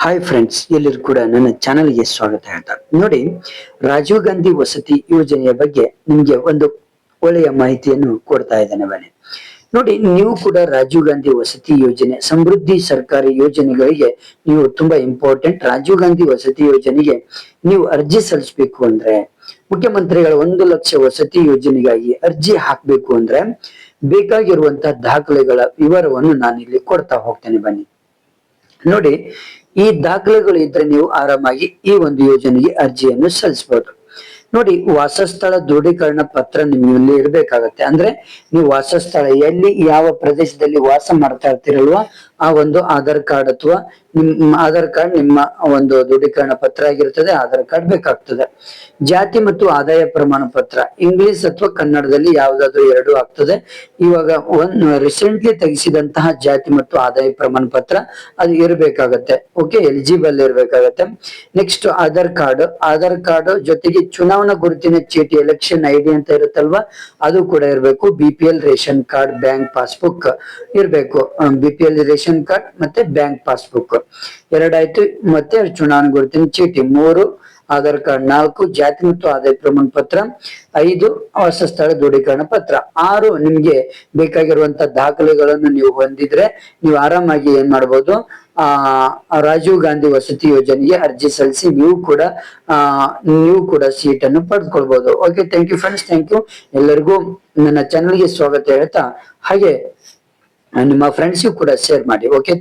Hi friends ಎಲ್ಲರೂ ಕೂಡ ನನ್ನ ಚಾನಲ್ಗೆ ಸ್ವಾಗತ ಅಂತ. ನೋಡಿ, ರಾಜೀವ್ ಗಾಂಧಿ ವಸತಿ ಯೋಜನೆಯ ಬಗ್ಗೆ ನಿಮ್ಗೆ ಒಂದು ಒಳ್ಳೆಯ ಮಾಹಿತಿಯನ್ನು ಕೊಡ್ತಾ ಇದ್ದೇನೆ ಬನ್ನಿ. ನೋಡಿ, ನೀವು ಕೂಡ ರಾಜೀವ್ ಗಾಂಧಿ ವಸತಿ ಯೋಜನೆ, ಸಮೃದ್ಧಿ ಸರ್ಕಾರಿ ಯೋಜನೆಗಳಿಗೆ ನೀವು ತುಂಬಾ ಇಂಪಾರ್ಟೆಂಟ್ ರಾಜೀವ್ ಗಾಂಧಿ ವಸತಿ ಯೋಜನೆಗೆ ನೀವು ಅರ್ಜಿ ಸಲ್ಲಿಸಬೇಕು ಅಂದ್ರೆ, ಮುಖ್ಯಮಂತ್ರಿಗಳ ಒಂದು ಲಕ್ಷ ವಸತಿ ಯೋಜನೆಗಾಗಿ ಅರ್ಜಿ ಹಾಕ್ಬೇಕು ಅಂದ್ರೆ, ಬೇಕಾಗಿರುವಂತಹ ದಾಖಲೆಗಳ ವಿವರವನ್ನು ನಾನು ಇಲ್ಲಿ ಕೊಡ್ತಾ ಹೋಗ್ತೇನೆ ಬನ್ನಿ. ನೋಡಿ ಈ ದಾಖಲೆಗಳು ಇದ್ರೆ ನೀವು ಆರಾಮಾಗಿ ಈ ಒಂದು ಯೋಜನೆಗೆ ಅರ್ಜಿಯನ್ನು ಸಲ್ಲಿಸಬಹುದು. ನೋಡಿ, ವಾಸಸ್ಥಳ ದೃಢೀಕರಣ ಪತ್ರ ನಿಮ್ಮಲ್ಲಿ ಇರ್ಬೇಕಾಗತ್ತೆ ಅಂದ್ರೆ ನೀವು ವಾಸಸ್ಥಳ, ಎಲ್ಲಿ ಯಾವ ಪ್ರದೇಶದಲ್ಲಿ ವಾಸ ಮಾಡ್ತಾ ಇರ್ತೀರಲ್ವಾ, ಆ ಒಂದು ಆಧಾರ್ ಕಾರ್ಡ್ ಅಥವಾ ನಿಮ್ಮ ಆಧಾರ್ ಕಾರ್ಡ್ ನಿಮ್ಮ ಒಂದು ದೃಢೀಕರಣ ಪತ್ರ ಆಗಿರ್ತದೆ, ಆಧಾರ್ ಕಾರ್ಡ್ ಬೇಕಾಗ್ತದೆ. ಜಾತಿ ಮತ್ತು ಆದಾಯ ಪ್ರಮಾಣ ಪತ್ರ, ಇಂಗ್ಲಿಷ್ ಅಥವಾ ಕನ್ನಡದಲ್ಲಿ ಯಾವ್ದಾದ್ರು ಎರಡು ಆಗ್ತದೆ. ಇವಾಗ ಒಂದ್ ರೀಸೆಂಟ್ಲಿ ತೆಗೆಸಿದಂತಹ ಜಾತಿ ಮತ್ತು ಆದಾಯ ಪ್ರಮಾಣ ಪತ್ರ, ಅದು ಇರಬೇಕಾಗತ್ತೆ. ಓಕೆ ಎಲಿಜಿಬಲ್ ಇರಬೇಕಾಗತ್ತೆ. Next Aadhaar card. Aadhaar card ಜೊತೆಗೆ ಚುನಾವಣಾ ಗುರುತಿನ ಚೀಟಿ ಎಲೆಕ್ಷನ್ ಐ ಡಿ ಅಂತ ಇರುತ್ತಲ್ವಾ? ಅದು ಕೂಡ ಇರಬೇಕು. B P L ration card, bank passbook ಇರಬೇಕು. B P L ration card ಮತ್ತೆ ಬ್ಯಾಂಕ್ ಪಾಸ್ಬುಕ್. ಎರಡಾಯ್ತು. ಮತ್ತೆ ಚುನಾವಣಾ ಗುರುತಿನ ಚೀಟಿ. ಮೂರು ಆಧಾರ್ ಕಾರ್ಡ್ ನಾಲ್ಕು, ಜಾತಿ ಮತ್ತು ಆದಾಯ ಪ್ರಮಾಣ ಪತ್ರ, ಐದು, ವಾಸಸ್ಥಳ ದೃಢೀಕರಣ ಪತ್ರ. ಆರು, ನಿಮ್ಗೆ ಬೇಕಾಗಿರುವಂತ ದಾಖಲೆಗಳನ್ನು ನೀವು ಹೊಂದಿದ್ರೆ ನೀವು ಆರಾಮಾಗಿ ಏನ್ ಮಾಡ್ಬೋದು? ಆ, ರಾಜೀವ್ ಗಾಂಧಿ ವಸತಿ ಯೋಜನೆಗೆ ಅರ್ಜಿ ಸಲ್ಲಿಸಿ ನೀವು ಕೂಡ, ಆ, ನೀವು ಕೂಡ ಸೀಟ್ ಅನ್ನು ಪಡೆದುಕೊಳ್ಬಹುದು okay thank you friends thank you ಎಲ್ಲರಿಗೂ ನನ್ನ ಚಾನಲ್ಗೆ ಸ್ವಾಗತ ಹೇಳ್ತಾ, ಹಾಗೆ, ನಿಮ್ಮ ಫ್ರೆಂಡ್ಸ್ಗೂ ಕೂಡ ಶೇರ್ ಮಾಡಿ. ಓಕೆ